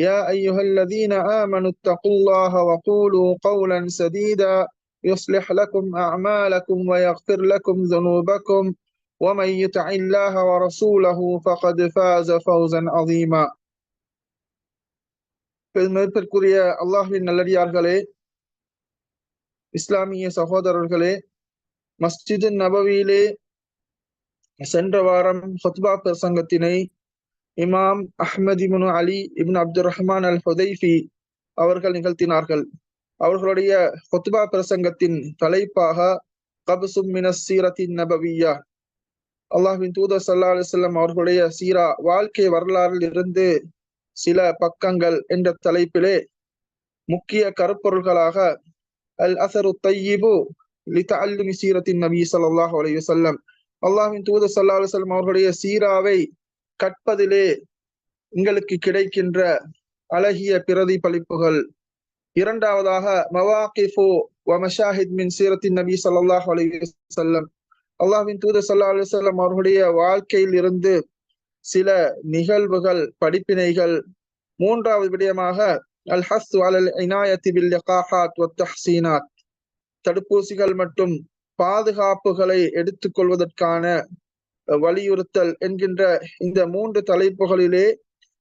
يا أيها الذين آمنوا اتقوا الله وقولوا قولا سديدا يصلح لكم أعمالكم ويغفر لكم ذنوبكم ومن يطع الله ورسوله فقد فاز فوزا عظيما பெருமதிப்பிற்குரிய அல்லாஹ்வின் நல்லடியார்களே இஸ்லாமிய சகோதரர்களே மஸ்ஜிது நபவியிலே சென்ற வாரம் ஃபத்பா பிரசங்கத்தினை இமாம் அஹ்மத் முனு அலி இப்னு அப்துல் ரஹ்மான் அல் ஹுதைஃபி அவர்கள் நிகழ்த்தினார்கள். அவர்களுடைய ஃபத்பா பிரசங்கத்தின் தலைப்பாக கபசும் சீரத்தின் நபவியா அல்லாஹின் தூதர் சல்லா அலுவலம் அவர்களுடைய சீரா வாழ்க்கை வரலாறில் இருந்து சில பக்கங்கள் என்ற தலைப்பிலே முக்கிய கருப்பொருள்களாக அல் அசரு தையிபு லிதஅல்லுமி சீரத்தின் நபி சல்லாஹ் அலைஹி வஸல்லம். தூதர் சல்லா அலுவலம் அவர்களுடைய சீராவை கற்பதிலே உங்களுக்கு கிடைக்கின்ற அழகிய பிரதிபலிப்புகள். இரண்டாவதாக மவாகிஃபு வ மின் சீரத்தின் நபி சல்லாஹ் அலி செல்லம் அல்லாஹின் தூது சல்லா அலி செல்லம் அவர்களுடைய வாழ்க்கையில் இருந்து சில நிகழ்வுகள் படிப்பினைகள். மூன்றாவது விடயமாக அல் ஹஸ் அலல் இனாயத்தி பில் தடுப்பூசிகள் மற்றும் பாதுகாப்புகளை எடுத்துக்கொள்வதற்கான வலியுறுத்தல் என்கின்ற இந்த மூன்று தலைப்புகளிலே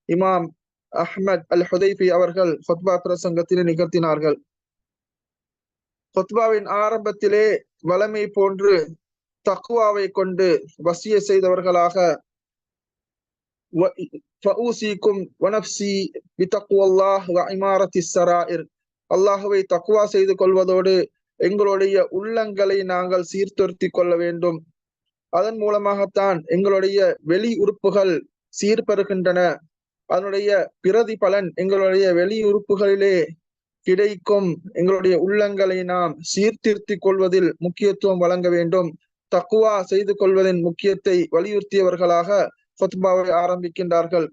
இமாம் அஹ்மத் அல் ஹுதைபி அவர்கள் ஃபத்பா பிரசங்கத்திலே நிகழ்த்தினார்கள். ஃபத்பாவின் ஆரம்பத்திலே வளமை போன்று தக்குவாவை கொண்டு வசிய செய்தவர்களாக ஃபஊசிக்கும் வனப்சி பிதக்குவல்லாஹ் இமாரத்தி சராயிர் அல்லாஹுவை தக்குவா செய்து கொள்வதோடு எங்களுடைய உள்ளங்களை நாங்கள் சீர்திருத்தி கொள்ள வேண்டும். அதன் மூலமாகத்தான் எங்களுடைய வெளி உறுப்புகள் சீர்பெறுகின்றன. அதனுடைய பிரதி பலன் எங்களுடைய வெளி உறுப்புகளிலே கிடைக்கும். எங்களுடைய உள்ளங்களை நாம் சீர்திருத்தி கொள்வதில் முக்கியத்துவம் வழங்க வேண்டும். தக்குவா செய்து கொள்வதின் முக்கியத்தை வலியுறுத்தியவர்களாக ஃபத்பாவை ஆரம்பிக்கின்றார்கள்.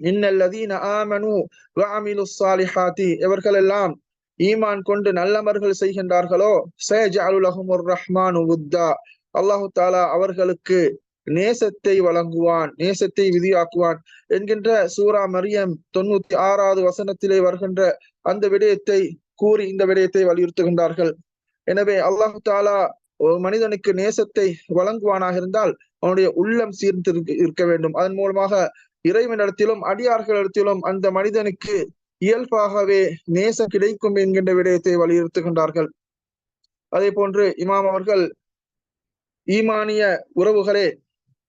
இன்னல்லதீன ஆமனு வஅமிலு ஸாலிஹாத்தி எவர்களெல்லாம் ஈமான் கொண்டு நல்லமர்கள் செய்கின்றார்களோ? சேஜ் அலுலகுமுர் ரஹ்மானு உத்தா. அல்லாஹு தாலா அவர்களுக்கு நேசத்தை வழங்குவான் நேசத்தை விதியாக்குவான் என்கின்ற சூரா மரியம் தொண்ணூத்தி ஆறாவது வசனத்திலே வருகின்ற அந்த விடயத்தை கூறி இந்த விடயத்தை வலியுறுத்துகின்றார்கள். எனவே அல்லாஹு தாலா ஒரு மனிதனுக்கு நேசத்தை வழங்குவானாக இருந்தால் அவனுடைய உள்ளம் சீர்ந்து இருக்க வேண்டும். அதன் மூலமாக இறைவனிடத்திலும் அடியார்களிடத்திலும் அந்த மனிதனுக்கு இயல்பாகவே நேசம் கிடைக்கும் என்கின்ற விடயத்தை வலியுறுத்துகின்றார்கள். அதே போன்று இமாம் அவர்கள் ஈமானிய உறவுகளே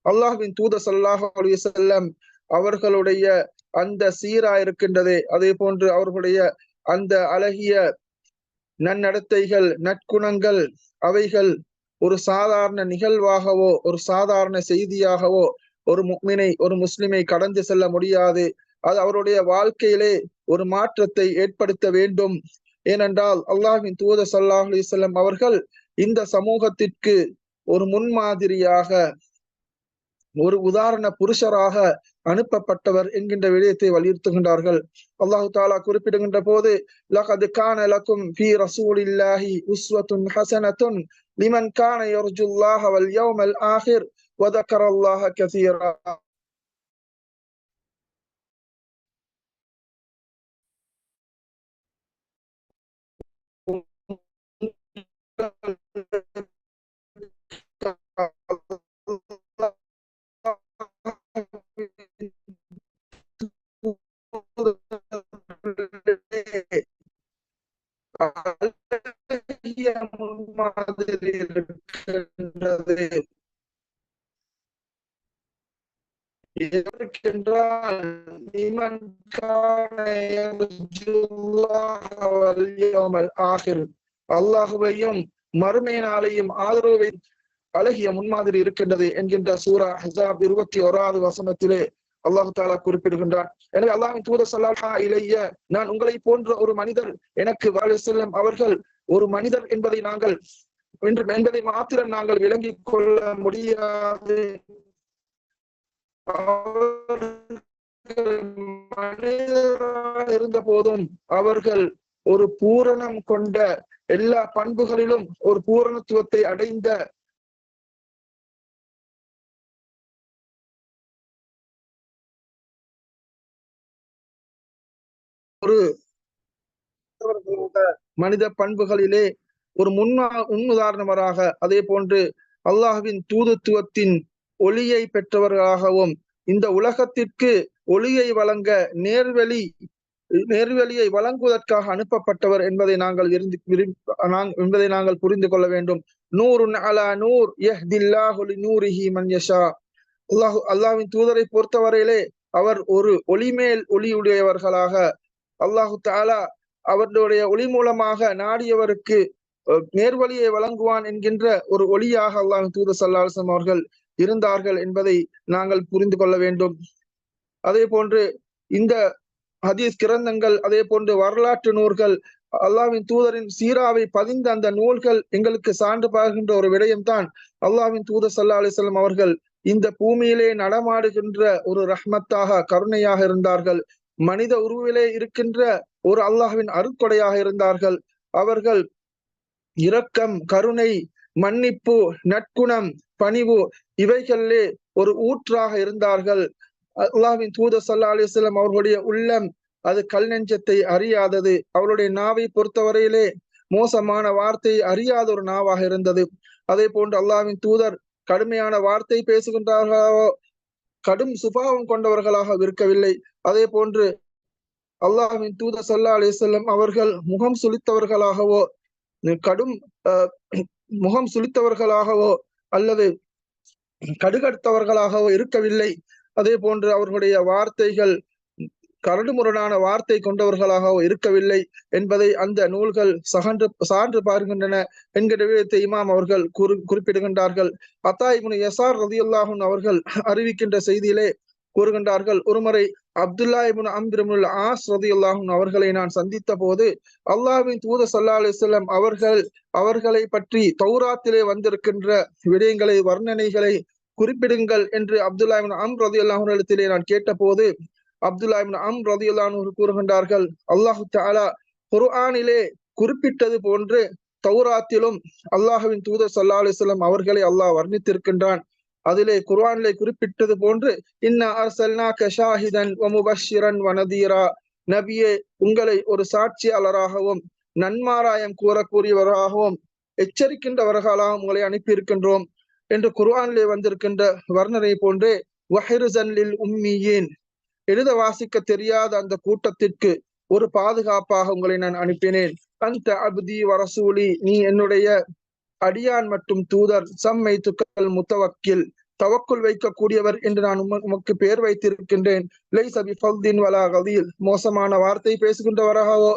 அல்லாஹ்வின் தூத சல்லாஹ் அலி செல்லம் அவர்களுடைய அந்த சீரா இருக்கின்றதே அதே போன்று அவர்களுடைய அந்த அழகிய நன்னடத்தைகள் நற்குணங்கள் அவைகள் ஒரு சாதாரண நிகழ்வாகவோ ஒரு சாதாரண செய்தியாகவோ ஒரு முக்மினை ஒரு முஸ்லிமை கடந்து செல்ல முடியாது. அது அவருடைய வாழ்க்கையிலே ஒரு மாற்றத்தை ஏற்படுத்த வேண்டும். ஏனென்றால் அல்லாஹின் தூத சல்லாஹ் அலிசல்லம் அவர்கள் இந்த சமூகத்திற்கு ஒரு முன்மாதிரியாக ஒரு உதாரண புருஷராக அனுப்பப்பட்டவர் என்கின்ற விடயத்தை வலியுறுத்துகின்றார்கள். அல்லாஹு தாலா குறிப்பிடுகின்ற போது லகது கான லக்கும் ஃபி ரசூலில்லாஹி உஸ்வத்துன் ஹசனத்துன் லிமன் கான யர்ஜுல்லாஹ வல் யௌமல் ஆஹிர் வதக்கரல்லாஹ கசீரா. Thank மாதிரி இருக்கின்றது எதற்கென்றால் அல்லாஹுவையும் மறுமை நாளையும் ஆதரவு அழகிய முன்மாதிரி இருக்கின்றது என்கின்ற சூரா ஹிசாப் இருபத்தி ஓராவது வசனத்திலே அல்லாஹு தாலா குறிப்பிடுகின்றான். எனவே அல்லாஹின் தூத சல்லாஹா இளைய நான் உங்களை போன்ற ஒரு மனிதர் எனக்கு வாழ செல்லும் அவர்கள் ஒரு மனிதர் என்பதை நாங்கள் என்று என்பதை மாத்திரம் நாங்கள் விளங்கிக் கொள்ள முடியாது. மனிதராக இருந்த போதும் அவர்கள் ஒரு பூரணம் கொண்ட எல்லா பண்புகளிலும் ஒரு பூரணத்துவத்தை அடைந்த ஒரு மனித பண்புகளிலே ஒரு முன்னா முன்னுதாரணவராக அதே போன்று அல்லாஹுவின் தூதுத்துவத்தின் ஒளியை பெற்றவர்களாகவும் இந்த உலகத்திற்கு ஒளியை வழங்க நேர்வழி நேர்வழியை வழங்குவதற்காக அனுப்பப்பட்டவர் என்பதை நாங்கள் இருந்து என்பதை நாங்கள் புரிந்து கொள்ள வேண்டும். நூறு அலா நூர் யஹ்தில்லாஹு நூரிஹி மன்யஷா அல்லாஹு அல்லாஹ்வின் தூதரை பொறுத்தவரையிலே அவர் ஒரு ஒளிமேல் ஒளியுடையவர்களாக அல்லாஹு தாலா அவர்களுடைய ஒளி மூலமாக நாடியவருக்கு நேர்வழியை வழங்குவான் என்கின்ற ஒரு ஒளியாக அல்லாஹ் தூத சல்லாசம் அவர்கள் இருந்தார்கள் என்பதை நாங்கள் புரிந்து கொள்ள வேண்டும். அதே போன்று இந்த ஹதீஸ் கிரந்தங்கள் அதே போன்று வரலாற்று நூல்கள் அல்லாவின் தூதரின் சீராவை பதிந்த அந்த நூல்கள் எங்களுக்கு சான்று பார்க்கின்ற ஒரு விடயம்தான் அல்லாவின் தூதர் சல்லா அலிஸ்லாம் அவர்கள் இந்த பூமியிலே நடமாடுகின்ற ஒரு ரஹ்மத்தாக கருணையாக இருந்தார்கள். மனித உருவிலே இருக்கின்ற ஒரு அல்லாஹ்வின் அருக்கொடையாக இருந்தார்கள். அவர்கள் இரக்கம் கருணை மன்னிப்பு நற்குணம் பணிவு இவைகளிலே ஒரு ஊற்றாக இருந்தார்கள். அல்லாஹ்வின் தூத சல்லா அலிஸ்லாம் அவர்களுடைய உள்ளம் அது கல் நெஞ்சத்தை அறியாதது. அவருடைய நாவை பொறுத்தவரையிலே மோசமான வார்த்தை அறியாத ஒரு நாவாக இருந்தது. அதே போன்று அல்லாவின் தூதர் கடுமையான வார்த்தை பேசுகின்றார்களோ கடும் சுபாவம் கொண்டவர்களாக இருக்கவில்லை. அதே போன்று அல்லாஹின் தூத சல்லா அலிசல்லம் அவர்கள் முகம் சுளித்தவர்களாகவோ கடும் முகம் சுளித்தவர்களாகவோ அல்லது கடுகடுத்தவர்களாகவோ இருக்கவில்லை. அதே போன்று அவர்களுடைய வார்த்தைகள் கரடுமுரடான வார்த்தை கொண்டவர்களாகவோ இருக்கவில்லை என்பதை அந்த நூல்கள் சகன்று சான்று பார்க்கின்றன என்கிற விதத்தை இமாம் அவர்கள் குறி குறிப்பிடுகின்றார்கள். அத்தாய்முனு எசார் ரதியுல்லாஹன் அவர்கள் அறிவிக்கின்ற செய்தியிலே கூறுகின்றார்கள் ஒருமுறை அப்துல்லா இபுன் அம்பிரமுல் ஆஸ் ரதியுல்லாஹுன் அவர்களை நான் சந்தித்த போது அல்லாவின் தூத சல்லா அலிஸ்லாம் அவர்கள் அவர்களை பற்றி தௌராத்திலே வந்திருக்கின்ற விடயங்களை வர்ணனைகளை குறிப்பிடுங்கள் என்று அப்துல்லா இபின் அம் ரதி அல்லாஹிடத்திலே நான் கேட்டபோது அப்துல்லா இபின் அம் ரதி அல்லாஹு கூறுகின்றார்கள் அல்லாஹு தாலா குர்ஆனிலே குறிப்பிட்டது போன்று தௌராத்திலும் அல்லாஹுவின் தூதர் சல்லா அலிஸ்லாம் அவர்களை அல்லாஹ் வர்ணித்திருக்கின்றான். அதிலே குர்ஆனிலே குறிப்பிட்டது போன்று இன்ன அர்சல்னா கஷாஹிதன் வனதீரா நபியே உங்களை ஒரு சாட்சியாளராகவும் நன்மாராயம் கூறக்கூடியவராகவும் எச்சரிக்கின்றவர்களாகவும் உங்களை அனுப்பியிருக்கின்றோம் என்று குர்ஆனிலே வந்திருக்கின்ற வர்ணனை போன்றே வஹிருசன்லில் உம்மியேன். எழுத வாசிக்க தெரியாத அந்த கூட்டத்திற்கு ஒரு பாதுகாப்பாக உங்களை நான் அனுப்பினேன். அந்த அப்தி வரசூலி நீ என்னுடைய அடியான் மற்றும் தூதர் சம்மை துக்கல் முத்தவக்கில் தவக்குள் வைக்கக்கூடியவர் என்று நான் உமக்கு பெயர் வைத்திருக்கின்றேன். வலா கதியில் மோசமான வார்த்தை பேசுகின்றவராகவோ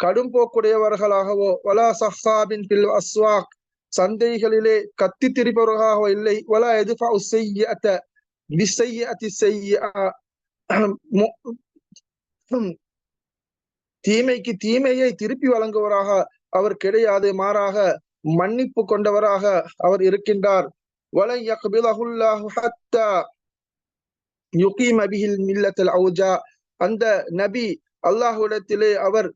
கடும் போக்குடையவர்களாகவோ வலா சஹாபின் பில் அஸ்வாக் சந்தைகளிலே கத்தி திரிபவர்களாகவோ இல்லை. வலா எதுபா செய்ய விசைய அதி செய்ய தீமைக்கு தீமையை திருப்பி வழங்குவராக அவர் கிடையாது. மாறாக மன்னிப்பு கொண்டவராக அவர் இருக்கின்றார். வலை யக்பிலஹுல்லாஹு ஹத்தா அவுஜா அந்த நபி அல்லாஹுடத்திலே அவர்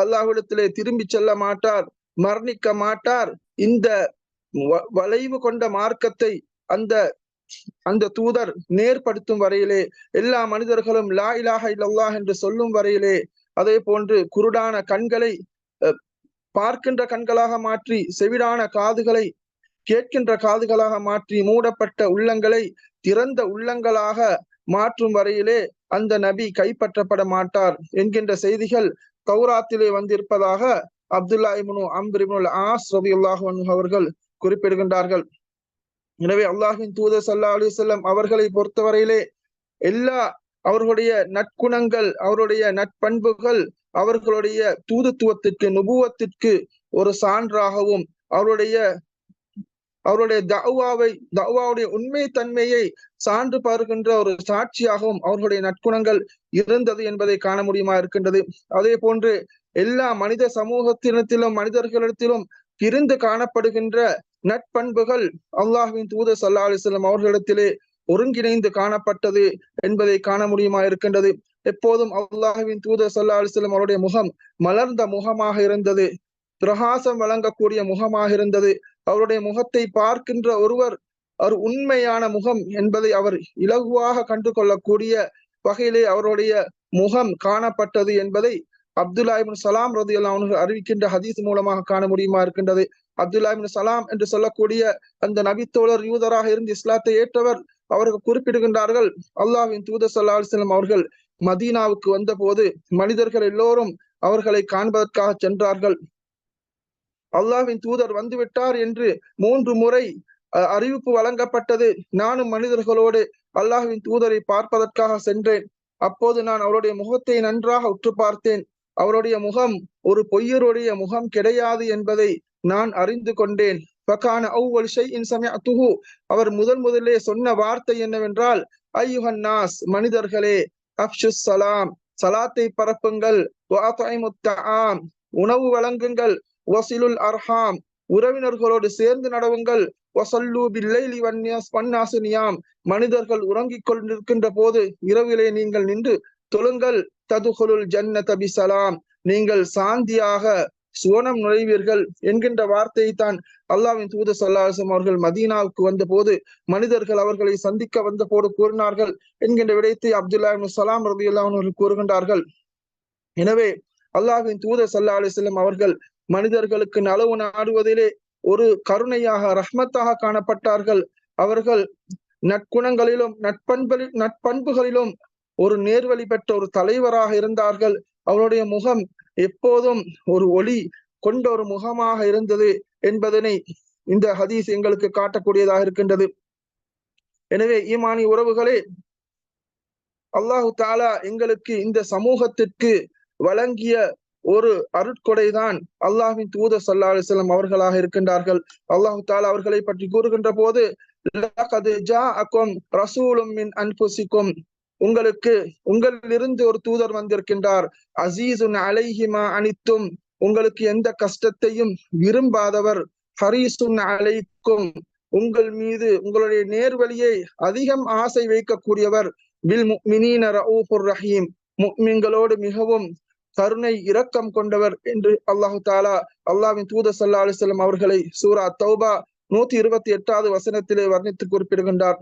அல்லாஹுடத்திலே திரும்பி செல்ல மாட்டார் மரணிக்க மாட்டார். இந்த வளைவு கொண்ட மார்க்கத்தை அந்த அந்த தூதர் நேர்படுத்தும் வரையிலே எல்லா மனிதர்களும் லா இலாஹ இல்லல்லாஹ் என்று சொல்லும் வரையிலே அதே போன்று குருடான கண்களை பார்க்கின்ற கண்களாக மாற்றி செவிடான காதுகளை கேட்கின்ற காதுகளாக மாற்றி மூடப்பட்ட உள்ளங்களை திறந்த உள்ளங்களாக மாற்றும் வரையிலே அந்த நபி கைப்பற்றப்பட மாட்டார் என்கின்ற செய்திகள் கௌராத்திலே வந்திருப்பதாக அப்துல்லா இமுனு அம்ர் ஆஸ் ரலியல்லாஹு அவர்கள் குறிப்பிடுகின்றார்கள். எனவே அல்லாஹின் தூதர் சல்லா அலி செல்லம் அவர்களை பொறுத்தவரையிலே எல்லா அவர்களுடைய நற்குணங்கள் அவருடைய நட்பண்புகள் அவர்களுடைய தூதுத்துவத்திற்கு நுபுவத்திற்கு ஒரு சான்றாகவும் அவருடைய அவருடைய தவாவை தவாவுடைய உண்மை தன்மையை சான்று பாருகின்ற ஒரு சாட்சியாகவும் அவர்களுடைய நற்குணங்கள் இருந்தது என்பதை காண முடியுமா இருக்கின்றது. அதே போன்று எல்லா மனித சமூகத்தினத்திலும் மனிதர்களிடத்திலும் இருந்து காணப்படுகின்ற நட்பண்புகள் அல்லாஹுவின் தூதர் சல்லா அலிஸ்லாம் அவர்களிடத்திலே ஒருங்கிணைந்து காணப்பட்டது என்பதை காண முடியுமா இருக்கின்றது. எப்போதும் அல்லாஹுவின் தூதர் சல்லா அலிஸ்லம் அவருடைய முகம் மலர்ந்த முகமாக இருந்தது. பிரகாசம் வழங்கக்கூடிய முகமாக இருந்தது. அவருடைய முகத்தை பார்க்கின்ற ஒருவர் அவர் உண்மையான முகம் என்பதை அவர் இலகுவாக கண்டு கொள்ளக்கூடிய வகையிலே அவருடைய முகம் காணப்பட்டது என்பதை அப்துல்லாஹிபின் சலாம் ரதி அவர்கள் அறிவிக்கின்ற ஹதீஸ் மூலமாக காண முடியுமா இருக்கின்றது. அப்துல்லாஹிபின் சலாம் என்று சொல்லக்கூடிய அந்த நபித்தோழர் யூதராக இருந்து இஸ்லாத்தை ஏற்றவர் அவர்கள் குறிப்பிடுகின்றார்கள். அல்லாஹின் தூதர் சல்லா அலிஸ்லாம் அவர்கள் மதீனாவுக்கு வந்தபோது மனிதர்கள் எல்லோரும் அவர்களை காண்பதற்காக சென்றார்கள். அல்லாஹ்வின் தூதர் வந்துவிட்டார் என்று மூன்று முறை அறிவிப்பு வழங்கப்பட்டது. நானும் மனிதர்களோடு அல்லாஹ்வின் தூதரை பார்ப்பதற்காக சென்றேன். அப்போது நான் அவருடைய முகத்தை நன்றாக உற்று பார்த்தேன். அவருடைய முகம் ஒரு பொய்யருடைய முகம் கிடையாது என்பதை நான் அறிந்து கொண்டேன். ஃபகான அவ்வல் சமய சமிஅத்துஹு. அவர் முதல் முதலே சொன்ன வார்த்தை என்னவென்றால் ஐயுஹன் நாஸ் மனிதர்களே அப்ஷுஸ் சலாம் சலாத்தை பரப்புங்கள். உணவு வழங்குங்கள். வசிலுல் அர்ஹாம் உறவினர்களோடு சேர்ந்து நடவுங்கள். மனிதர்கள் உறங்கிக் கொண்டிருக்கின்ற போது இரவிலே நீங்கள் நின்று தொழுங்கள். ததுகுலுல் ஜன்னத பிசலாம் நீங்கள் சாந்தியாக சுவனம் நுழைவீர்கள் என்கின்ற வார்த்தையை தான் அல்லாவின் தூது சல்லாசம் அவர்கள் மதீனாவுக்கு வந்த போது மனிதர்கள் அவர்களை சந்திக்க வந்த போது கூறினார்கள் என்கின்ற விடயத்தை அப்துல்லா சலாம் ரதி அவர்கள் கூறுகின்றார்கள். எனவே அல்லாஹின் தூதர் சல்லா அலிஸ்லம் அவர்கள் மனிதர்களுக்கு நலவு நாடுவதிலே ஒரு கருணையாக ரஹ்மத்தாக காணப்பட்டார்கள். அவர்கள் நற்குணங்களிலும் நட்பண்பு நட்பண்புகளிலும் ஒரு நேர்வழி பெற்ற ஒரு தலைவராக இருந்தார்கள். அவருடைய முகம் எப்போதும் ஒரு ஒளி கொண்ட ஒரு முகமாக இருந்தது என்பதனை இந்த ஹதீஸ் எங்களுக்கு காட்டக்கூடியதாக இருக்கின்றது. எனவே ஈமானி உறவுகளே அல்லாஹு தாலா எங்களுக்கு இந்த சமூகத்திற்கு வழங்கிய ஒரு அருட்கொடைதான் அல்லாஹின் தூத சல்லா அலிஸ்லாம் அவர்களாக இருக்கின்றார்கள். அல்லாஹு தாலா அவர்களை பற்றி கூறுகின்ற போது ரசூலும் மின் அன்புசிக்கும் உங்களுக்கு உங்களிலிருந்து ஒரு தூதர் வந்திருக்கின்றார். அசீசுன் அலைஹிமா அனித்தும் உங்களுக்கு எந்த கஷ்டத்தையும் விரும்பாதவர். ஹரீசுன் அலைக்கும் உங்கள் மீது உங்களுடைய நேர்வழியை அதிகம் ஆசை வைக்கக்கூடியவர். பில் மினீன ரவுஃபுர் ரஹீம் முக்மின்களோடு மிகவும் கருணை இரக்கம் கொண்டவர் என்று அல்லாஹு தாலா அல்லாவின் தூத சல்லா அலிஸ்லாம் அவர்களை சூரா தௌபா நூத்தி இருபத்தி எட்டாவது வசனத்திலே வர்ணித்து குறிப்பிடுகின்றார்.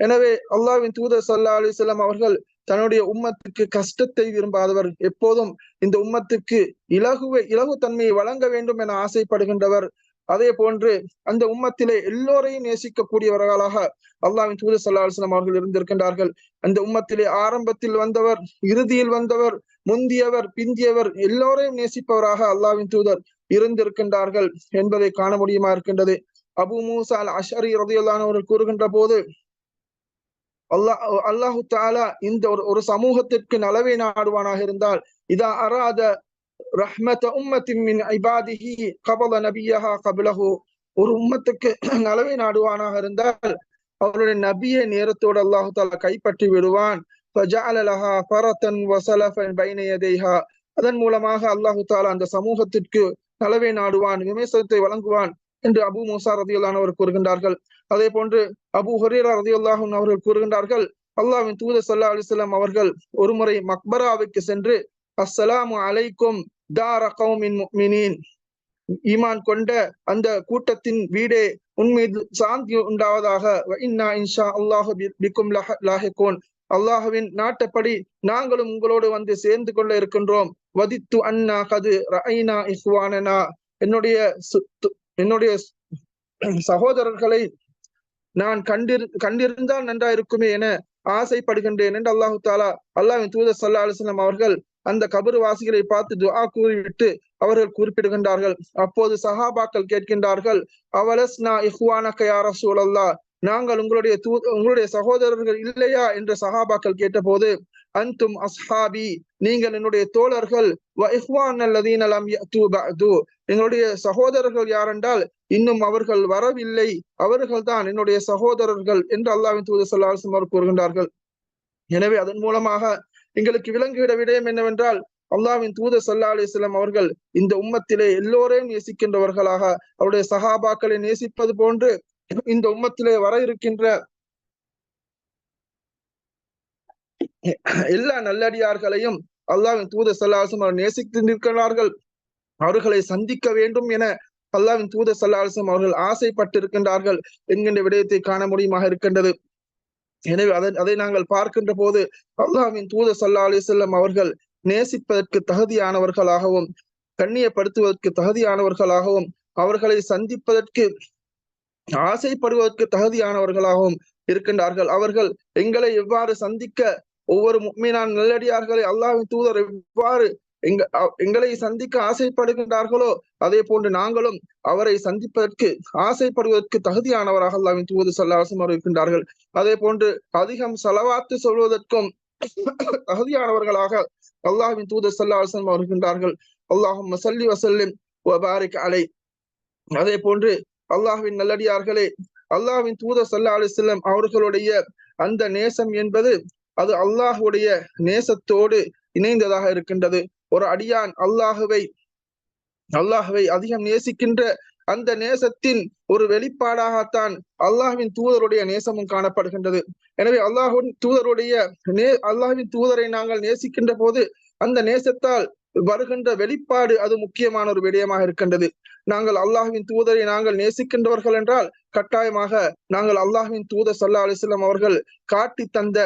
எனவே அல்லாவின் தூதர் சல்லா அலிஸ்லாம் அவர்கள் தன்னுடைய உம்மத்துக்கு கஷ்டத்தை விரும்பாதவர். எப்போதும் இந்த உம்மத்துக்கு இலகுவை இலகு தன்மையை வழங்க வேண்டும் என ஆசைப்படுகின்றவர். அதே போன்று அந்த உம்மத்திலே எல்லோரையும் நேசிக்கக்கூடியவர்களாக அல்லாவின் தூதர் சல்லா அவர்கள் இருந்திருக்கின்றார்கள். அந்த உம்மத்திலே ஆரம்பத்தில் வந்தவர் இறுதியில் வந்தவர் முந்தியவர் பிந்தியவர் எல்லோரையும் நேசிப்பவராக அல்லாவின் தூதர் இருந்திருக்கின்றார்கள் என்பதை காண முடியுமா இருக்கின்றது. அபு மூசா அல் அஷரி ரதியல்லானவர்கள் கூறுகின்ற போது அல்லாஹ் அல்லாஹு தாலா இந்த ஒரு ஒரு சமூகத்திற்கு நலவை நாடுவானாக இருந்தால் இதா அராத ரஹ்மத உம்மத்தின் மின் ஐபாதிஹி கபல நபியஹா கபிலஹு. ஒரு உம்மத்துக்கு நலவை நாடுவானாக இருந்தால் அவருடைய நபியை நேரத்தோடு அல்லாஹு தாலா கைப்பற்றி விடுவான். அதன் மூலமாக அல்லாஹு தாலா அந்த சமூகத்திற்கு நலவை நாடுவான் விமர்சனத்தை வழங்குவான். என்று அபு மூசா ரதியுல்லானவர் கூறுகின்றார்கள். அதே போன்று அபு ஹரீரா ரதியுல்லாஹன் அவர்கள் கூறுகின்றார்கள் அல்லாவின் தூதர் சல்லா அலிஸ்லாம் அவர்கள் ஒருமுறை மக்பராவுக்கு சென்று அஸ்ஸலாமு அலைக்கும் தார கௌமின் முக்மினின். ஈமான் கொண்ட அந்த கூட்டத்தின் வீடே உன்மீது சாந்தி உண்டாவதாக இன்னா இன்ஷா அல்லாஹு பிக்கும் லாஹிகோன். அல்லாஹுவின் நாட்டப்படி நாங்களும் உங்களோடு வந்து சேர்ந்து கொள்ள இருக்கின்றோம். வதித்து அண்ணா கது ரஐனா இஹ்வானனா. என்னுடைய என்னுடைய சகோதரர்களை நான் கண்டிரு கண்டிருந்தால் நன்றா இருக்குமே என ஆசைப்படுகின்றேன் என்று அல்லாஹு தாலா அல்லாவின் தூதர் சல்லா அலுவலம் அவர்கள் அந்த கபர்வாசிகளை பார்த்து துவா கூறிவிட்டு அவர்கள் குறிப்பிடுகின்றார்கள். அப்போது சஹாபாக்கள் கேட்கின்றார்கள் அவலஸ்னா இஹ்வானக யா சூழல்லா நாங்கள் உங்களுடைய தூ உங்களுடைய சகோதரர்கள் இல்லையா? என்று சஹாபாக்கள் கேட்டபோது அந்தும் அஸ்ஹாபி நீங்கள் என்னுடைய தோழர்கள் என்னுடைய எங்களுடைய சகோதரர்கள் யாரென்றால் இன்னும் அவர்கள் வரவில்லை. அவர்கள் தான் என்னுடைய சகோதரர்கள் என்று அல்லாவின் தூது ஸல்லல்லாஹு அலைஹி கூறுகின்றார்கள். எனவே அதன் மூலமாக எங்களுக்கு விளங்கிவிட விடயம் என்னவென்றால் அல்லாவின் தூதர் ஸல்லல்லாஹு அலைஹி அவர்கள் இந்த உம்மத்திலே எல்லோரையும் நேசிக்கின்றவர்களாக அவருடைய சகாபாக்களை நேசிப்பது போன்று இந்த உம்மத்திலே வர இருக்கின்ற எல்லா நல்லடியார்களையும் அல்லாவின் தூதர் சல்லாசும் அவர் நேசித்து நிற்கிறார்கள் அவர்களை சந்திக்க வேண்டும் என அல்லாவின் தூதர் ஸல்லல்லாஹு அவர்கள் ஆசைப்பட்டிருக்கின்றார்கள் என்கின்ற விடயத்தை காண முடியுமாக இருக்கின்றது. எனவே அதை அதை நாங்கள் பார்க்கின்ற போது அல்லாவின் தூதர் ஸல்லல்லாஹு அலைஹி அவர்கள் நேசிப்பதற்கு தகுதியானவர்களாகவும் கண்ணியப்படுத்துவதற்கு தகுதியானவர்களாகவும் அவர்களை சந்திப்பதற்கு ஆசைப்படுவதற்கு தகுதியானவர்களாகவும் இருக்கின்றார்கள். அவர்கள் எங்களை எவ்வாறு சந்திக்க ஒவ்வொரு முக்மீனான் நல்லடியார்களை அல்லாவின் தூதர் எவ்வாறு எங்க அ- எங்களை சந்திக்க ஆசைப்படுகின்றார்களோ அதே போன்று நாங்களும் அவரை சந்திப்பதற்கு ஆசைப்படுவதற்கு தகுதியானவராக அல்லாவின் தூது சல்லாசம் அறிவிக்கின்றார்கள் இருக்கின்றார்கள். அதே போன்று அதிகம் செலவாத்து சொல்வதற்கும் தகுதியானவர்களாக அல்லாஹின் தூதர் சல்லாசம் வருகின்றார்கள் அல்லாஹும் சல்லி வசல்லிம் பாரிக் அலை. அதே போன்று அல்லாஹ்வின் நல்லடியார்களே அல்லாஹ்வின் தூதர் ஸல்லல்லாஹு அலைஹி அவர்களுடைய அந்த நேசம் என்பது அது அல்லாஹ்வுடைய நேசத்தோடு இணைந்ததாக இருக்கின்றது. ஒரு அடியான் அல்லாஹுவை அல்லாஹுவை அதிகம் நேசிக்கின்ற அந்த நேசத்தின் ஒரு வெளிப்பாடாகத்தான் அல்லாஹ்வின் தூதருடைய நேசமும் காணப்படுகின்றது. எனவே அல்லாஹுவின் தூதருடைய நே அல்லாஹுவின் தூதரை நாங்கள் நேசிக்கின்ற போது அந்த நேசத்தால் வருகின்ற வெளிப்பாடு அது முக்கியமான ஒரு விடயமாக இருக்கின்றது. நாங்கள் அல்லாஹ்வின் தூதரை நாங்கள் நேசிக்கின்றவர்கள் என்றால் கட்டாயமாக நாங்கள் அல்லாஹுவின் தூதர் சல்லா அலிஸ்லாம் அவர்கள் காட்டி தந்த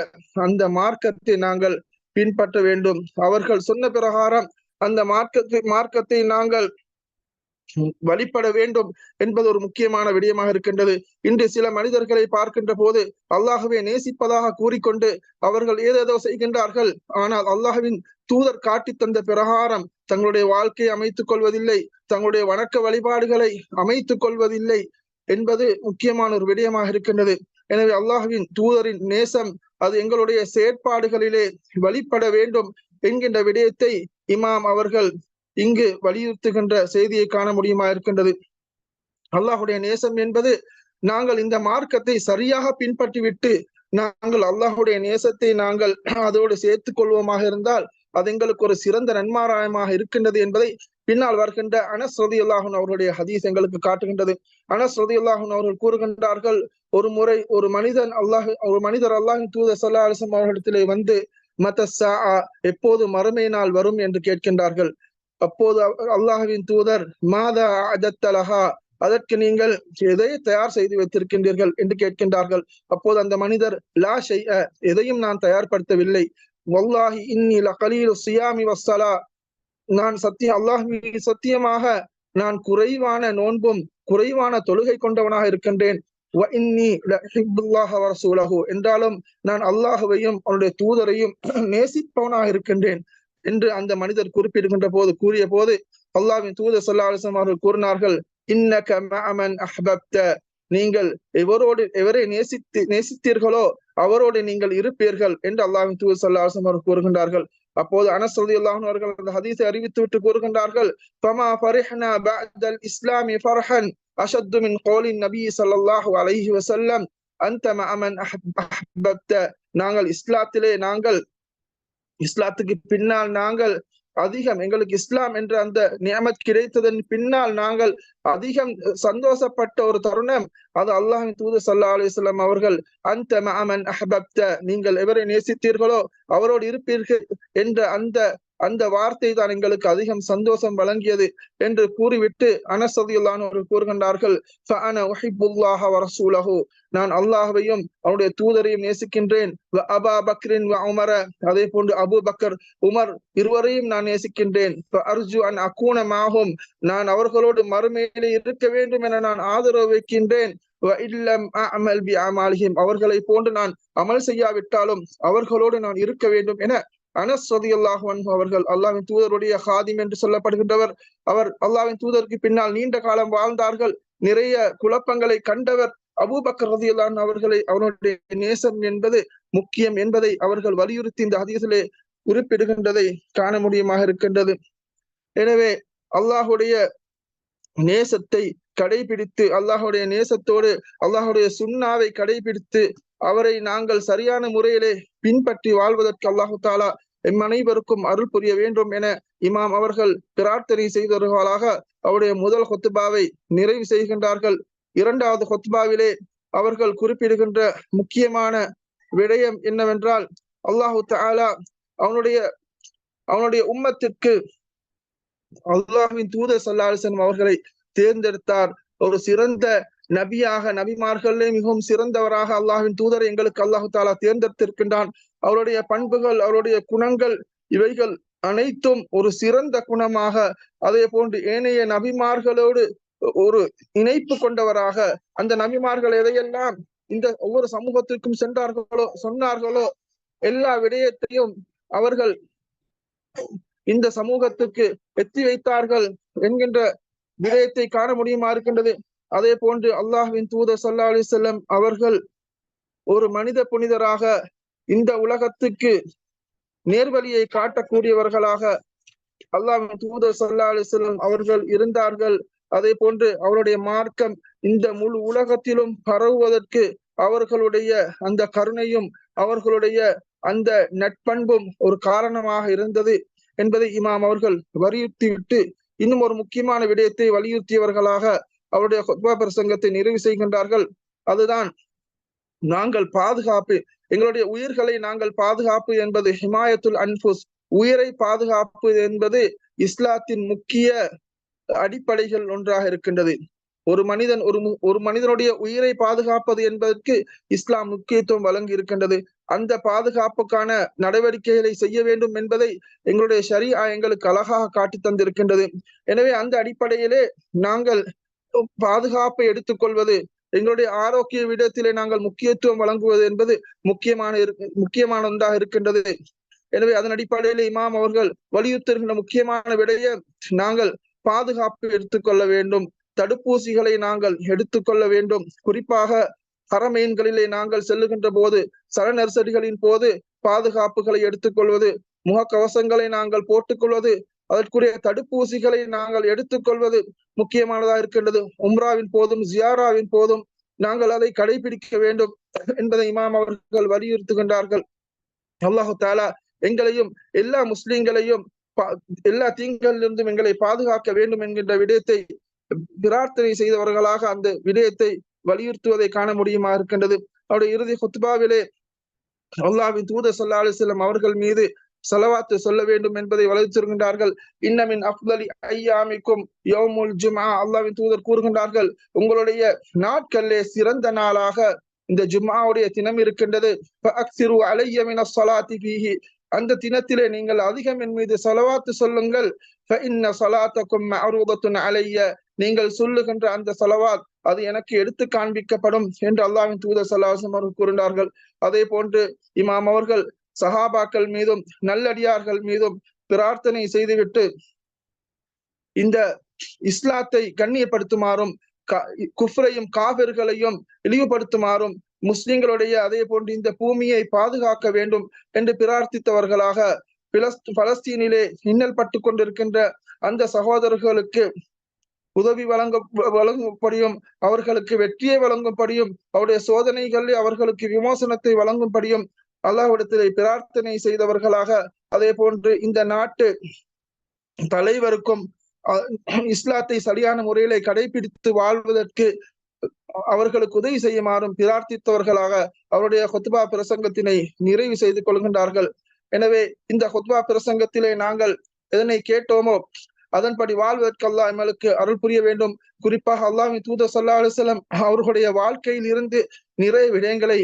அந்த மார்க்கத்தை நாங்கள் பின்பற்ற வேண்டும். அவர்கள் சொன்ன பிரகாரம் அந்த மார்க்கத்தை மார்க்கத்தை நாங்கள் வழிபட வேண்டும் என்பது ஒரு முக்கியமான விடயமாக இருக்கின்றது. இன்று சில மனிதர்களை பார்க்கின்ற போது அல்லாஹுவை நேசிப்பதாக கூறிக்கொண்டு அவர்கள் ஏதேதோ செய்கின்றார்கள். ஆனால் அல்லாஹுவின் தூதர் காட்டி தந்த பிரகாரம் தங்களுடைய வாழ்க்கையை அமைத்துக் கொள்வதில்லை தங்களுடைய வணக்க வழிபாடுகளை அமைத்துக் கொள்வதில்லை என்பது முக்கியமான ஒரு விடயமாக இருக்கின்றது. எனவே அல்லாஹுவின் தூதரின் நேசம் அது எங்களுடைய செயற்பாடுகளிலே வழிபட வேண்டும் என்கின்ற விடயத்தை இமாம் அவர்கள் இங்கு வலியுறுத்துகின்ற செய்தியை காண முடியுமா இருக்கின்றது? அல்லாஹுடைய நேசம் என்பது நாங்கள் இந்த மார்க்கத்தை சரியாக பின்பற்றிவிட்டு நாங்கள் அல்லாஹுடைய நேசத்தை நாங்கள் அதோடு சேர்த்துக் கொள்வோமாக இருந்தால் அது எங்களுக்கு ஒரு சிறந்த நன்மாராயமாக இருக்கின்றது என்பதை பின்னால் வருகின்ற அனஸ் ரதி அல்லாஹன் அவருடைய ஹதீஸ் எங்களுக்கு காட்டுகின்றது. அனஸ் ரதி அல்லாஹன் அவர்கள் கூறுகின்றார்கள் ஒரு முறை ஒரு மனிதன் அல்லாஹ் ஒரு மனிதர் அல்லாஹின் தூதர் சல்லா அலிசம் அவர்களிடத்திலே வந்து மதசா எப்போது மறுமை நாள் வரும்? என்று கேட்கின்றார்கள். அப்போது அல்லாஹுவின் தூதர் மாதா அதத்தலஹா அதற்கு நீங்கள் எதை தயார் செய்து வைத்திருக்கின்றீர்கள்? என்று கேட்கின்றார்கள். அப்போது அந்த மனிதர் லா செய்ய எதையும் நான் தயார்படுத்தவில்லை. வல்லாஹி இன்னி லகலீலு சியாமி வசலா நான் சத்தியம் அல்லாஹ் சத்தியமாக நான் குறைவான நோன்பும் குறைவான தொழுகை கொண்டவனாக இருக்கின்றேன். என்றாலும் நான் அல்லாஹுவையும் அவனுடைய தூதரையும் நேசிப்பவனாக இருக்கின்றேன் என்று அந்த மனிதர் குறிப்பிடுகின்ற போது கூறிய போது அல்லாவின் தூதர் ஸல்லல்லாஹு அலைஹி அவர்கள் கூறினார்கள் இன்னக நீங்கள் எவரோடு எவரை நேசித்து நேசித்தீர்களோ அவரோடு நீங்கள் இருப்பீர்கள் என்று அல்லாவின் தூதர் ஸல்லல்லாஹு அலைஹி அவர்கள் கூறுகின்றார்கள். அப்போது அனஸ் அல்லாஹன் அவர்கள் அந்த ஹதீஸை அறிவித்து விட்டு கூறுகின்றார்கள் ஃபமா ஃபரிஹ்னா இஸ்லாமி ஃபர்ஹன். அஷத்து மின் கௌலின் நபி ஸல்லல்லாஹு அலைஹி வஸல்லம் அன்த நாங்கள் இஸ்லாத்திலே நாங்கள் இஸ்லாத்துக்கு பின்னால் நாங்கள் அதிகம் எங்களுக்கு இஸ்லாம் என்ற அந்த நியமத் கிடைத்ததன் பின்னால் நாங்கள் அதிகம் சந்தோஷப்பட்ட ஒரு தருணம். அது அல்லாஹின் தூது சல்லா அலிஸ்லாம் அவர்கள் அந்த அமன் அஹபப்த. நீங்கள் எவரை நேசித்தீர்களோ அவரோடு இருப்பீர்கள் என்ற அந்த அந்த வார்த்தை தான் எங்களுக்கு அதிகம் சந்தோஷம் வழங்கியது என்று கூறிவிட்டு அனசதியுல்லான் அவர்கள் கூறுகின்றார்கள் நான் அல்லாஹையும் அவனுடைய தூதரையும் நேசிக்கின்றேன். அபா பக்ரின் உமர. அதே போன்று அபு பக்கர் உமர் இருவரையும் நான் நேசிக்கின்றேன். அர்ஜு அன் அக்கூனமாகும் நான் அவர்களோடு மறுமையிலே இருக்க வேண்டும் என நான் ஆதரவு வைக்கின்றேன். அவர்களை போன்று நான் அமல் செய்யாவிட்டாலும் அவர்களோடு நான் இருக்க வேண்டும் என அனஸ் ரதியல்லாஹு அன்ஹு அவர்கள் அல்லாவின் தூதருடைய ஹாதிம் என்று சொல்லப்படுகின்றவர். அவர் அல்லாவின் தூதருக்கு பின்னால் நீண்ட காலம் வாழ்ந்தார்கள். நிறைய குழப்பங்களை கண்டவர் அபூபக்கர் ரதியல்லான் அவர்களை அவருடைய நேசம் என்பது முக்கியம் என்பதை அவர்கள் வலியுறுத்தி இந்த ஹதீஸிலே குறிப்பிடுகின்றதை காண முடியுமாக இருக்கின்றது. எனவே அல்லாஹுடைய நேசத்தை கடைபிடித்து அல்லாஹுடைய நேசத்தோடு அல்லாஹுடைய சுண்ணாவை கடைபிடித்து அவரை நாங்கள் சரியான முறையிலே பின்பற்றி வாழ்வதற்கு அல்லாஹு தாலா எம் அனைவருக்கும் அருள் புரிய வேண்டும் என இமாம் அவர்கள் பிரார்த்தனை செய்தவர்களாக அவருடைய முதல் கொத்துபாவை நிறைவு செய்கின்றார்கள். இரண்டாவது கொத்துபாவிலே அவர்கள் குறிப்பிடுகின்ற முக்கியமான விடயம் என்னவென்றால் அல்லாஹு தாலா அவனுடைய அவனுடைய உம்மத்திற்கு அல்லாஹின் தூதர் சல்லாஹன் அவர்களை தேர்ந்தெடுத்தார். ஒரு சிறந்த நபியாக நபிமார்களே மிகவும் சிறந்தவராக அல்லாஹின் தூதரை எங்களுக்கு அல்லாஹு தாலா தேர்ந்தெடுத்திருக்கின்றான். அவருடைய பண்புகள் அவருடைய குணங்கள் இவைகள் அனைத்தும் ஒரு சிறந்த குணமாக அதே போன்று ஏனைய நபிமார்களோடு ஒரு இணைப்பு கொண்டவராக அந்த நபிமார்கள் எதையெல்லாம் இந்த ஒவ்வொரு சமூகத்திற்கும் சென்றார்களோ சொன்னார்களோ எல்லா விடயத்தையும் அவர்கள் இந்த சமூகத்துக்கு எத்தி வைத்தார்கள் என்கின்ற விடயத்தை காண முடியுமா இருக்கின்றது? அதே போன்று அல்லாஹ்வின் தூதர் சல்லா அலி செல்லம் அவர்கள் ஒரு மனித புனிதராக இந்த உலகத்துக்கு நேர்வழியை காட்டக்கூடியவர்களாக அல்லாஹின் தூதர் சல்லா அலி செல்லம் அவர்கள் இருந்தார்கள். அதே போன்று அவருடைய மார்க்கம் இந்த முழு உலகத்திலும் பரவுவதற்கு அவர்களுடைய அந்த கருணையும் அவர்களுடைய அந்த நட்பண்பும் ஒரு காரணமாக இருந்தது என்பதை இமாம் அவர்கள் வலியுறுத்தி விட்டு இன்னும் ஒரு முக்கியமான விடயத்தை வலியுறுத்தியவர்களாக அவருடைய ஹொத்பா பிரசங்கத்தை நிறைவு செய்கின்றார்கள். அதுதான் நாங்கள் பாதுகாப்பு எங்களுடைய உயிர்களை நாங்கள் பாதுகாப்பு என்பது ஹிமாயத்துல் அன்புஸ். உயிரை பாதுகாப்பு என்பது இஸ்லாத்தின் முக்கிய அடிப்படைகள் ஒன்றாக இருக்கின்றது. ஒரு மனிதன் ஒரு ஒரு மனிதனுடைய உயிரை பாதுகாப்பது என்பதற்கு இஸ்லாம் முக்கியத்துவம் வழங்கி இருக்கின்றது. அந்த பாதுகாப்புக்கான நடவடிக்கைகளை செய்ய வேண்டும் என்பதை எங்களுடைய ஷரியா எங்களுக்கு அழகாக காட்டி தந்திருக்கின்றது. எனவே அந்த அடிப்படையிலே நாங்கள் பாதுகாப்பை எடுத்துக்கொள்வது எங்களுடைய ஆரோக்கிய விடத்திலே நாங்கள் முக்கியத்துவம் வழங்குவது என்பது முக்கியமான முக்கியமான ஒன்றாக இருக்கின்றது. எனவே அதன் அடிப்படையில் இமாம் அவர்கள் வலியுறுத்துகின்ற முக்கியமான விடைய நாங்கள் பாதுகாப்பு எடுத்துக்கொள்ள வேண்டும். தடுப்பூசிகளை நாங்கள் எடுத்துக்கொள்ள வேண்டும். குறிப்பாக ஹரமேன்களிலே நாங்கள் செல்லுகின்ற போது சரநெரிசடிகளின் போது பாதுகாப்புகளை எடுத்துக்கொள்வது முகக்கவசங்களை நாங்கள் போட்டுக்கொள்வது அதற்குரிய தடுப்பூசிகளை நாங்கள் எடுத்துக்கொள்வது முக்கியமானதா இருக்கின்றது. உம்ராவின் போதும் ஜியாராவின் போதும் நாங்கள் அதை கடைபிடிக்க வேண்டும் என்பதை இமாம் அவர்கள் வலியுறுத்துகின்றார்கள். அல்லாஹு தாலா எங்களையும் எல்லா முஸ்லிம்களையும் எல்லா தீங்கிலிருந்தும் எங்களை பாதுகாக்க வேண்டும் என்கின்ற விடயத்தை பிரார்த்தனை செய்தவர்களாக அந்த விடயத்தை வலியுறுத்துவதை காண முடியுமா இருக்கின்றது. அவருடைய இறுதி ஹுத்பாவிலே அல்லாவின் தூத சொல்லா செல்லும் அவர்கள் மீது செலவாத்து சொல்ல வேண்டும் என்பதை வலியுறுத்துகின்றார்கள் இன்னமின் அப்தலி ஐயாமிக்கும் யோமுல் ஜுமா அல்லாவின் தூதர் கூறுகின்றார்கள் உங்களுடைய நாட்களிலே சிறந்த நாளாக இந்த ஜும்மாவுடைய தினம் இருக்கின்றது. அலையமின சொலாத்தி பீஹி அந்த தினத்திலே நீங்கள் அதிகம் என் மீது செலவாத்து சொல்லுங்கள். அலைய நீங்கள் சொல்லுகின்ற அந்த செலவாத் அது எனக்கு எடுத்து காண்பிக்கப்படும் என்று அல்லாவின் தூதர் சல்லாசம் அவர்கள் கூறினார்கள் அதே போன்று இமாம் அவர்கள் சஹாபாக்கள் மீதும் நல்லடியார்கள் மீதும் பிரார்த்தனை செய்துவிட்டு இந்த இஸ்லாத்தை கண்ணியப்படுத்துமாறும் குஃப்ரையும் காவிர்களையும் இழிவுபடுத்துமாறும் முஸ்லிம்களுடைய அதே போன்று இந்த பூமியை பாதுகாக்க வேண்டும் என்று பிரார்த்தித்தவர்களாக பலஸ்தீனிலே இன்னல் பட்டு கொண்டிருக்கின்ற அந்த சகோதரர்களுக்கு உதவி வழங்க வழங்கும்படியும் அவர்களுக்கு வெற்றியை வழங்கும்படியும் அவருடைய சோதனைகளில் அவர்களுக்கு விமோசனத்தை வழங்கும்படியும் அல்லாஹ்விடத்திலே பிரார்த்தனை செய்தவர்களாக அதே போன்று இந்த நாட்டு தலைவருக்கும் இஸ்லாத்தை சரியான முறையிலே கடைபிடித்து வாழ்வதற்கு அவர்களுக்கு உதவி செய்யுமாறும் பிரார்த்தித்தவர்களாக அவருடைய ஹொத்பா பிரசங்கத்தினை நிறைவு செய்து கொள்கின்றார்கள். எனவே இந்த ஹொத்பா பிரசங்கத்திலே நாங்கள் எதனை கேட்டோமோ அதன்படி வாழ்வதற்கு அல்லாஹ் எங்களுக்கு அருள் புரிய வேண்டும். குறிப்பாக அல்லாஹின் தூத சல்லா அலுவலம் அவர்களுடைய வாழ்க்கையில் இருந்து நிறைய விடயங்களை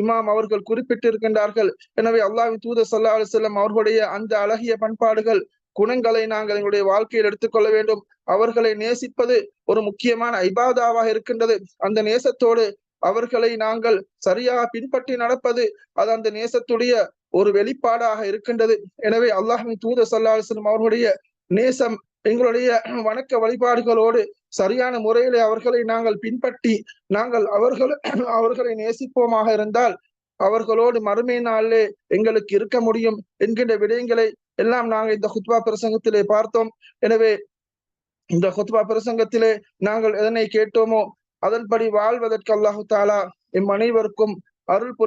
இமாம் அவர்கள் குறிப்பிட்டிருக்கின்றார்கள். எனவே அல்லாவின் தூதர் சல்லா அலுவலம் அவர்களுடைய அந்த அழகிய பண்பாடுகள் குணங்களை நாங்கள் எங்களுடைய வாழ்க்கையில் எடுத்துக்கொள்ள வேண்டும். அவர்களை நேசிப்பது ஒரு முக்கியமான ஐபாதாவாக இருக்கின்றது. அந்த நேசத்தோடு அவர்களை நாங்கள் சரியாக பின்பற்றி நடப்பது அது அந்த நேசத்துடைய ஒரு வெளிப்பாடாக இருக்கின்றது. எனவே அல்லாஹின் தூத சல்லாஹம் அவர்களுடைய நேசம் எங்களுடைய வணக்க வழிபாடுகளோடு சரியான முறையிலே அவர்களை நாங்கள் பின்பற்றி நாங்கள் அவர்கள் அவர்களை நேசிப்போமாக இருந்தால் அவர்களோடு மறுமை நாளிலே எங்களுக்கு இருக்க முடியும் என்கின்ற விடயங்களை எல்லாம் நாங்கள் இந்த ஹுத்வா பிரசங்கத்திலே பார்த்தோம். எனவே இந்த ஹுத்வா பிரசங்கத்திலே நாங்கள் எதனை கேட்டோமோ அதன்படி வாழ்வதற்கு அல்லாஹு தாலா இம் அனைவருக்கும் அருள் புரி